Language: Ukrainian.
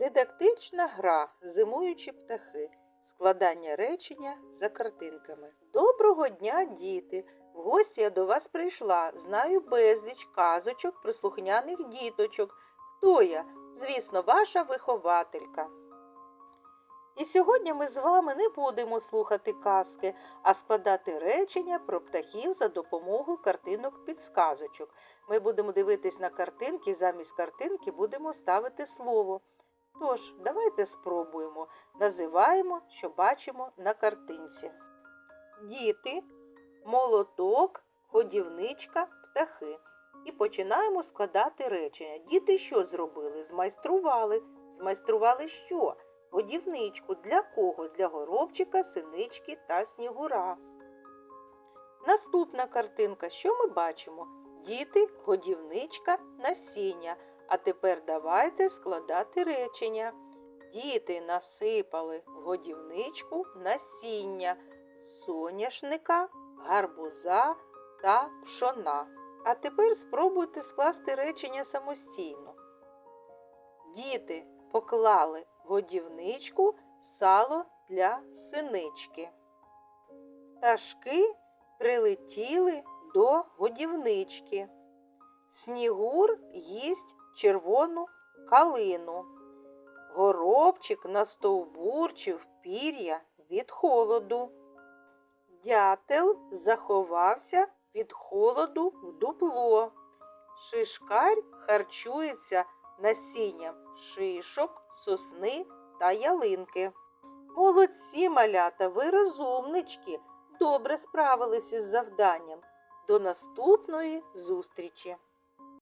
Дидактична гра Зимуючі птахи. Складання речення за картинками. Доброго дня, діти! В гості я до вас прийшла. Знаю безліч казочок про слухняних діточок. Хто я? Звісно, ваша вихователька. І сьогодні ми з вами не будемо слухати казки, а складати речення про птахів за допомогою картинок підсказочок. Ми будемо дивитись на картинки, замість картинки будемо ставити слово. Тож, давайте спробуємо. Називаємо, що бачимо на картинці. Діти, молоток, годівничка, птахи. І починаємо складати речення. Діти що зробили? Змайстрували. Змайстрували що? Годівничку. Для кого? Для горобчика, синички та снігура. Наступна картинка. Що ми бачимо? Діти, годівничка, насіння. А тепер давайте складати речення. Діти насипали в годівничку насіння соняшника, гарбуза та пшона. А тепер спробуйте скласти речення самостійно. Діти поклали в годівничку сало для синички. Пташки прилетіли до годівнички. Снігур їсть червону калину. Горобчик настовбурчив пір'я від холоду. Дятел заховався від холоду в дупло. Шишкар харчується насінням шишок, сосни та ялинки. Молодці малята, ви розумнички, добре справилися з завданням. До наступної зустрічі!